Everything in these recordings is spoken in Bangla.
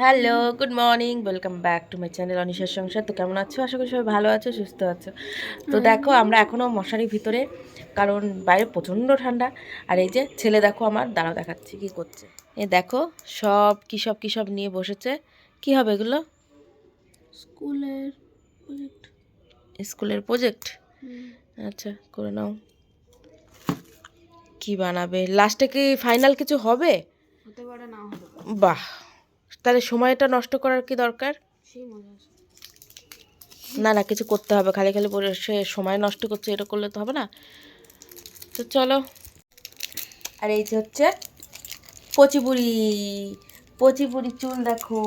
Hello good morning welcome back to my channel অনিশার সংসার তো কেমন আছো? আশা করি সবাই ভালো আছো সুস্থ আছো। তো দেখো আমরা এখনও মশারির ভিতরে কারণ বাইরে প্রচণ্ড ঠান্ডা। আর এই যে ছেলে দেখো আমার দাঁড়াও দেখাচ্ছি কি করছে। এ দেখো সব কী সব কী সব নিয়ে বসেছে। কি হবে এগুলো? স্কুলের প্রজেক্ট স্কুলের প্রজেক্ট আচ্ছা করে নাও। কি বানাবে? লাস্টে কি ফাইনাল কিছু হবে? হতে পারে না বাহ! তাহলে সময়টা নষ্ট করার কি দরকার? না না কিছু করতে হবে। খালি খালি বসে সময় নষ্ট করছে এটা করলে তো হবে না। তো চলো। আর এই যে হচ্ছে পচিপুরি পচিপুরি চুল দেখো।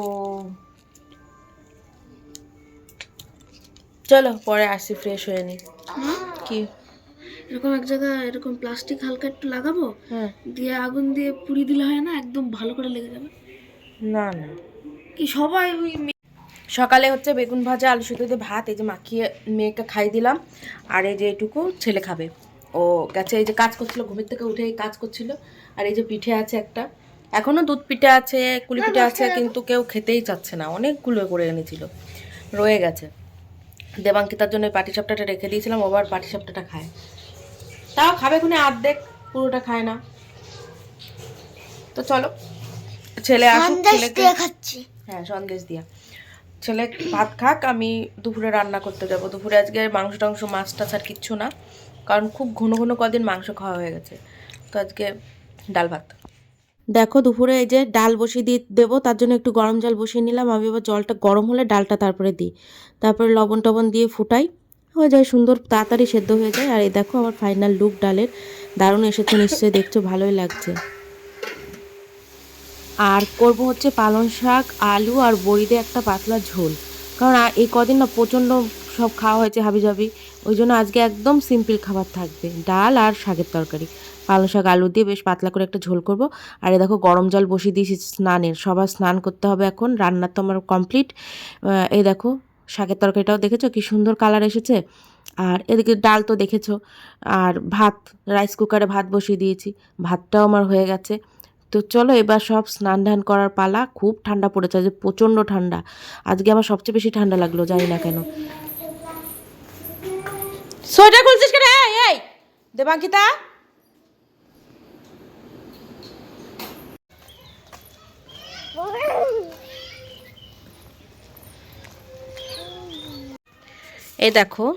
চলো পরে আসি ফ্রেশ হয়ে নি। কি? এরকম এক জায়গায় এরকম প্লাস্টিক হালকা একটু লাগাবো হ্যাঁ দিয়ে আগুন দিয়ে পুড়ি দিলে হয় না একদম ভালো করে লেগে যাবে। না না। কি সবাই ওই সকালে হচ্ছে বেগুন ভাজা আলু সুতো দিয়ে ভাত এই যে মাখিয়ে মেয়েকে খাই দিলাম। আর এই যে এটুকু ছেলে খাবে। ও গেছে এই যে কাজ করছিল ঘুমের থেকে উঠে এই কাজ করছিল। আর এই যে পিঠে আছে একটা। এখনও দুধ পিঠে আছে কুলি পিঠে আছে কিন্তু কেউ খেতেই চাচ্ছে না। অনেকগুলো করে এনেছিল। রয়ে গেছে। দেবাঙ্কিতার জন্য পাটি সাপটাটা রেখে দিয়েছিলাম ও আবার পাটি সাপটাটা খায়। তাও খাবে খুনে অর্ধেক পুরোটা খায় না। তো চলো। ছেলে আসুক ছেলেকে হ্যাঁ সন্দেশ দিয়া। ছেলে ভাত খাক আমি দুপুরে রান্না করতে যাব। দুপুরে আজকে মাংস টাংস মাছ টাছ আর কিচ্ছু না কারণ খুব ঘন ঘন কদিন মাংস খাওয়া হয়ে গেছে। তো আজকে ডাল ভাত। দেখো দুপুরে এই যে ডাল বসিয়ে দিয়ে দেবো তার জন্য একটু গরম জল বসিয়ে নিলাম। আমি এবার জলটা গরম হলে ডালটা তারপরে দিই। তারপরে লবণ টবণ দিয়ে ফুটাই। হয়ে যায় সুন্দর তাড়াতাড়ি সেদ্ধ হয়ে যায়। আর এই দেখো আমার ফাইনাল লুক ডালের। দারুণ এসেছে নিশ্চয়ই দেখছ ভালোই লাগছে। আর করব হচ্ছে পালং শাক, আলু আর বড়ি দিয়ে একটা পাতলা ঝোল। কারণ এই কদিন না প্রচণ্ড সব খাওয়া হয়েছে হাবি হাবিজাবি। ওই জন্য আজকে একদম সিম্পল খাবার থাকবে, ডাল আর শাকের তরকারি। পালং শাক, আলু দিয়ে বেশ পাতলা করে একটা ঝোল করব। আর এ দেখো গরম জল বসিয়ে দিয়েছি স্নানের, সবার স্নান করতে হবে এখন, রান্না তো আমার কমপ্লিট এই দেখো শাকের তরকারিটাও দেখেছ কি সুন্দর কালার এসেছে। আর এদিকে ডাল তো দেখেছ, আর ভাত রাইস কুকারে ভাত বসিয়ে দিয়েছি, ভাতটাও আমার হয়ে গেছে। তো চলো এবার সব স্নান ধান করার পালা। খুব ঠান্ডা পড়েছে আজ প্রচণ্ড ঠান্ডা। আজকে আমার সবচেয়ে বেশি ঠান্ডা লাগল, জানি না কেন। সোয়েটার খুলছিস কেন? এই এই, দেবাঙ্কিতা। এই দেখো,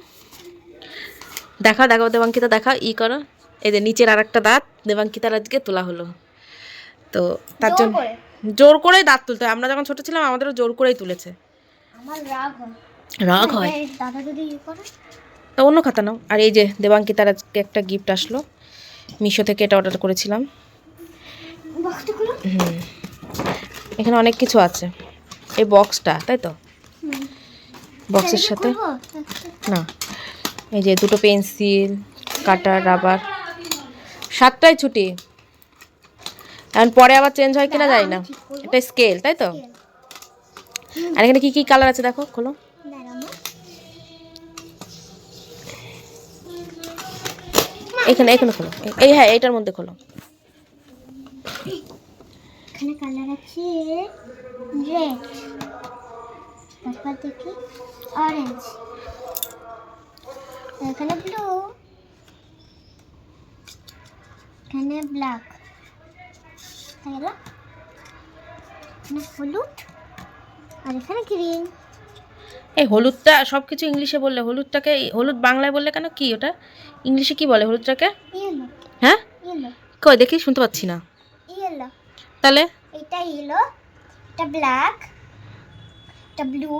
দেখাও দেখাও, দেবাঙ্কিতা দেখা ই করো। এই যে নিচের আর একটা দাঁত, দেবাঙ্কিতার আজকে তোলা হলো। তো তার জন্য জোর করেই দাঁত তুলতে হয়। আমরা যখন ছোট ছিলাম আমাদেরও জোর করেই তুলেছে। আমার রাগ হয়। হয়? ইয়ে তো অন্য খাতা নাও। আর এই যে দেবাঙ্কিতার আজকে একটা গিফট আসলো। মিশো থেকে এটা অর্ডার করেছিলাম। হুম। এখানে অনেক কিছু আছে। এই বক্সটা তাই তো? বক্সের সাথে? না। এই যে দুটো পেন্সিল কাটার রাবার সাতটায় ছুটি। এখন পরে আবার চেঞ্জ হয় কিনা জানি না। এটা স্কেল তাই তো? আর এখানে কি কি কালার আছে দেখো খোলো। এখানে এখানে খোলো। এই হ্যাঁ এইটার মধ্যে খোলো। এখানে কালার আছে রেড তারপর দেখি অরেঞ্জ এখানে ব্লু এখানে ব্ল্যাক গেল। এখানে হলুদ আর এখানে গ্রিন এই হলুদটা সব কিছু ইংলিশে বললে হলুদটাকে হলুদ বাংলায় বললে কেন? কি ওটা? ইংলিশে কি বলে হলুদটাকে? হ্যাঁ? কই দেখি শুনতে পাচ্ছি না। ইয়েলো তাহলে? এটা ইয়েলো এটা ব্ল্যাক এটা ব্লু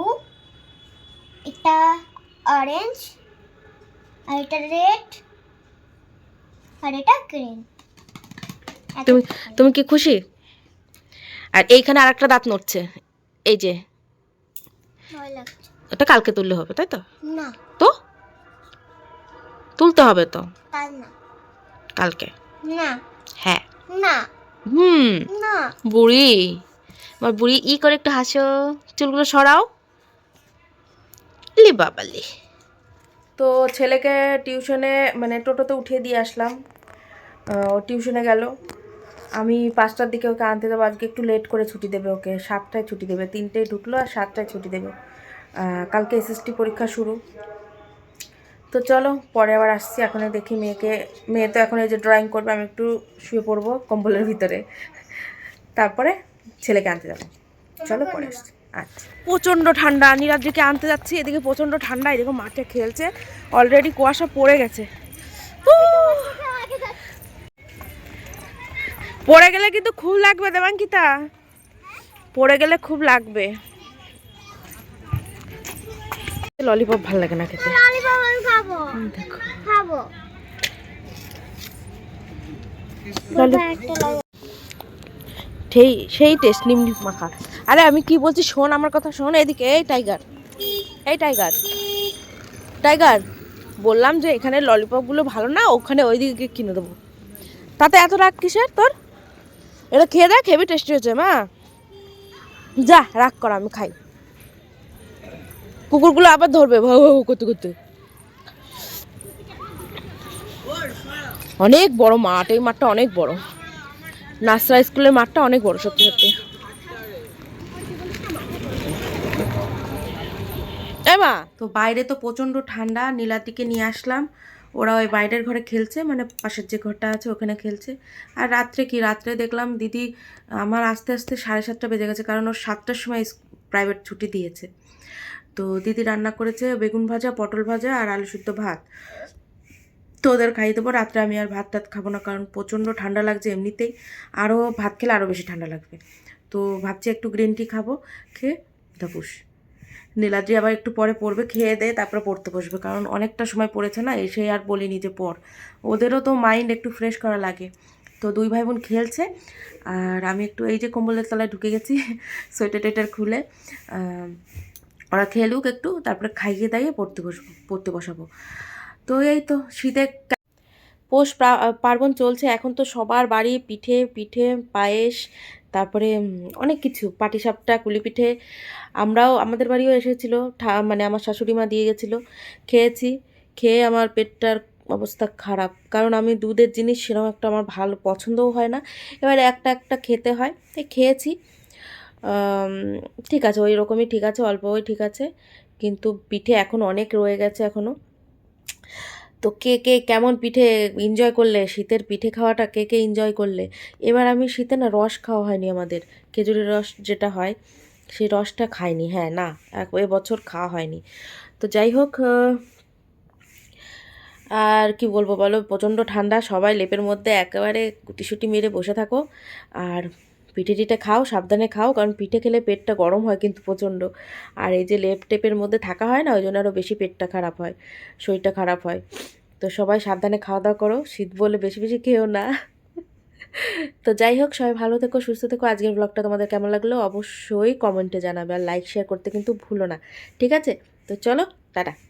এটা অরেঞ্জ আর এটা রেড আর এটা গ্রিন তুমি তুমি কি খুশি? আর এইখানে আরেকটা দাঁত নড়ছে। এই যে। ওটা কালকে তুললে হবে তাই তো? না। তো? তুলতে হবে তো? না। কালকে? না। হ্যাঁ। না। হুম। না। বুড়ি। আমার বুড়ি ই করে একটু হাসো। চুলগুলো সরাও। লি বাবালি তো ছেলেকে টিউশনে মানে টোটোতে উঠিয়ে দিয়ে আসলাম। ও টিউশনে গেল। আমি পাঁচটার দিকে ওকে আনতে দেবো আজকে একটু লেট করে ছুটি দেবে ওকে। সাতটায় ছুটি দেবে। তিনটেয় ঢুকলো আর সাতটায় ছুটি দেবে। কালকে এসএসটি পরীক্ষা শুরু। তো চলো পরে আবার আসছি। এখন দেখি মেয়েকে। মেয়ে তো এখন এই যে ড্রয়িং করবে আমি একটু শুয়ে পড়ব কম্বলের ভিতরে। তারপরে ছেলেকে আনতে যাব। চলো পরে আসছি। আচ্ছা। প্রচণ্ড ঠান্ডা। নীলাদ্রিকে আনতে যাচ্ছি। এদিকে প্রচণ্ড ঠান্ডা। এদিকে মাঠে খেলছে। অলরেডি কুয়াশা পড়ে গেছে! পড়ে গেলে কিন্তু খুব লাগবে দেবাঙ্কিতা। পড়ে গেলে খুব লাগবে। ললিপপ ভালো লাগে না খেতে। সেই সেই টেস্ট নিমনি মাখা। আরে আমি কি বলছি শোন আমার কথা শোন এদিকে এই টাইগার এই টাইগার টাইগার বললাম যে এখানে ললিপপগুলো ভালো না ওখানে ওই দিকে কিনে দেবো। তাতে এত রাগ কিসের তোর? এটা খেয়ে দেখ, হেভি টেস্টি হয়েছে, মা। যা, রাগ কর, আমি খাই। কুকুরগুলো আবার ধরবে ভাউ করতে করতে। অনেক বড় মাঠ, এই মাঠটা অনেক বড়। নাসরা স্কুলের মাঠটা অনেক বড়, সত্যি সত্যি। তো বাইরে তো প্রচণ্ড ঠান্ডা নীলাতিকে নিয়ে আসলাম। ওরা ওই বাইরের ঘরে খেলছে মানে পাশের যে ঘরটা আছে ওখানে খেলছে। আর রাত্রে কি? রাত্রে দেখলাম দিদি, আমার আস্তে আস্তে সাড়ে সাতটা বেজে গেছে, কারণ ওর সাতটার সময় প্রাইভেট ছুটি দিয়েছে। তো দিদি রান্না করেছে বেগুন ভাজা, পটল ভাজা আর আলু সিদ্ধ ভাত। তো ওদের খাইয়ে দেবো, রাত্রে আমি আর ভাত টাত খাব না, কারণ প্রচণ্ড ঠান্ডা লাগছে এমনিতেই। আরও ভাত খেলে আরও বেশি ঠান্ডা লাগবে। তো ভাবছি একটু গ্রিন টি খাব, খেয়ে তাপুস নীলাদ্রি আবার একটু পরে পড়বে, খেয়ে দেয় তারপরে পড়তে বসবে। কারণ অনেকটা সময় পড়েছে না এসে আর বলিনি যে পড়। ওদেরও তো মাইন্ড একটু ফ্রেশ করা লাগে। তো দুই ভাই বোন খেলছে, আর আমি একটু এই যে কম্বলের তলায় ঢুকে গেছি, সোয়েটার টেটার খুলে। ওরা খেলুক একটু, তারপরে খাইয়ে দাইয়ে পড়তে বসবো, পড়তে বসাবো। তো এই তো, শীতে পৌষ পার্বণ চলছে। এখন তো সবার বাড়ি পিঠে পিঠে, পায়েস, তারপরে অনেক কিছু, পাটিসাপটা কুলি পিঠে আমরাও, আমাদের বাড়িও এসেছিল মানে আমার শাশুড়ি মা দিয়ে গেছিল, খেয়েছি। খেয়ে আমার পেটটার অবস্থা খারাপ। কারণ আমি দুধের জিনিস সেরকম একটা আমার ভালো পছন্দও হয় না। এবারে একটা একটা খেতে হয় তাই খেয়েছি। ঠিক আছে, ওই রকমই ঠিক আছে অল্প ওই ঠিক আছে। কিন্তু পিঠে এখন অনেক রয়ে গেছে এখনও তো কে কে কেমন পিঠে এনজয় করলে? শীতের পিঠে খাওয়াটা কে কে এনজয় করলে? এবার আমি শীতে না রস খাওয়া হয়নি আমাদের। খেজুরের রস যেটা হয়, সেই রসটা খাইনি। হ্যাঁ না, এক- এবছর খাওয়া হয়নি। তো যাই হোক আর কি বলব বলো? প্রচণ্ড ঠান্ডা, সবাই লেপের মধ্যে একেবারে গুটিসুটি মেরে বসে থাকো। আর পিঠে খাও, সাবধানে খাও, কারণ পিঠে খেলে পেটটা গরম হয় কিন্তু প্রচণ্ড। আর এই যে লেপ টেপের মধ্যে থাকা হয় না, ওই জন্য আরও বেশি পেটটা খারাপ হয়, শরীরটা খারাপ হয়। তো সবাই সাবধানে খাওয়া দাওয়া করো, শীত বলে বেশি বেশি খেও না। তো যাই হোক, সবাই ভালো থেকো, সুস্থ থেকো। আজকের ব্লগটা তোমাদের কেমন লাগল অবশ্যই কমেন্টে জানাবে, আর লাইক শেয়ার করতে কিন্তু ভুলো না। ঠিক আছে? তো চলো, টাটা।